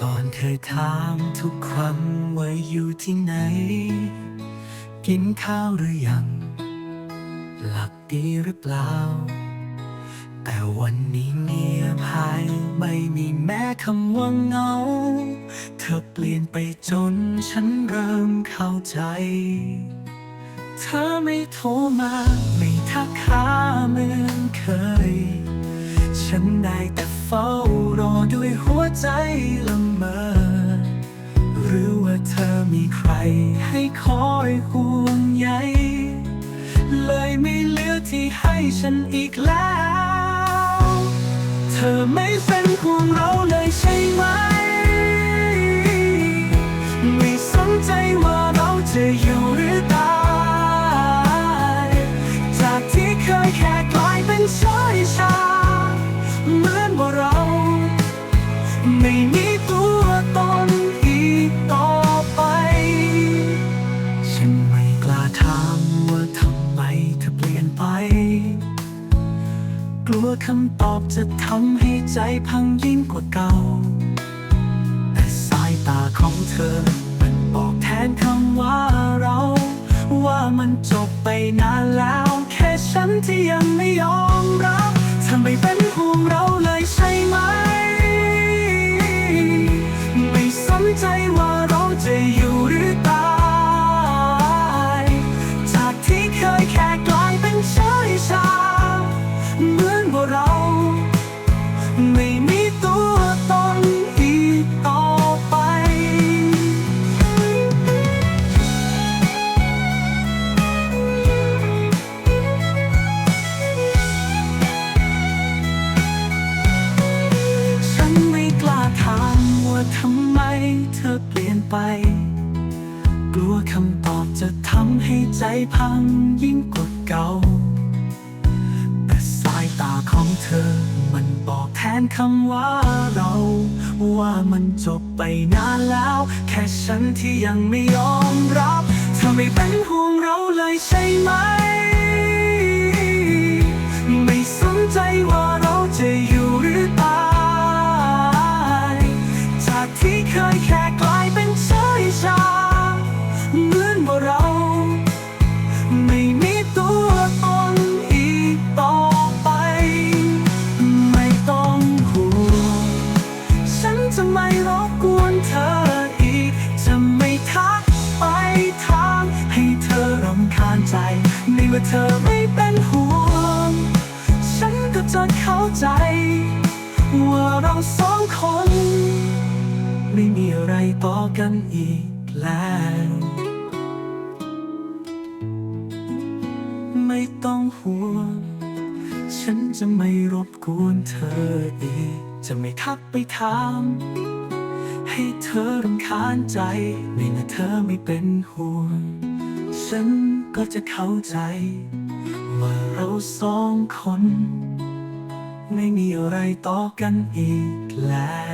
ก่อนเธอถามทุกคำว่าอยู่ที่ไหน กินข้าวหรือยัง หลับดีหรือเปล่า แต่วันนี้เงียบหายไม่มีแม้คำว่าเงา เธอเปลี่ยนไปจนฉันเริ่มเข้าใจ เธอไม่โทรมา ไม่ทักหาเหมือนเคย ฉันได้แต่เฝ้ารอด้วยหัวใจละเมอ หรือว่าเธอมีใครให้คอยห่วงใย เลยไม่เหลือที่ให้ฉันอีกแล้ว เธอไม่เป็นห่วงเราเลยใช่ไหม ไม่สนใจว่าเราจะอยู่ กลัวคำตอบจะทำให้ใจพังยิ่งกว่าเก่า แต่สายตาของเธอ มันบอกแทนคำว่าเรา ว่ามันจบไปนานแล้ว แค่ฉันที่ยังไม่ยอมรับเธอไม่เป็นห่วงเราเลยใช่ไหม ไม่สนใจว่าเราจะอยู่ เธอเปลี่ยนไป กลัวคำตอบจะทำให้ใจพังยิ่งกว่าเก่า แต่สายตาของเธอมันบอกแทนคำว่าเรา ว่ามันจบไปนานแล้ว แค่ฉันที่ยังไม่ยอมรับ เธอไม่เป็นห่วงเราเลยใช่ไหม ที่เคยแค่กลายเป็นชายชา เหมือนว่าเรา ไม่มีตัวตนอีกต่อไป ไม่ต้องห่วงฉันจะไม่รบกวนเธออีก จะไม่ทักไปทางให้เธอรำคาญใจในเมื่อเธอไม่เป็นห่วง ฉันก็จะเข้าใจ ว่าเราสองคน ไม่มีอะไรต่อกันอีกแล้ว ไม่ต้องห่วง ฉันจะไม่รบกวนเธออีก จะไม่ทักไปถาม ให้เธอรำคาญใจ ในเมื่อเธอไม่เป็นห่วง ฉันก็จะเข้าใจว่าเราสองคน ไม่มีอะไรต่อกันอีกแล้ว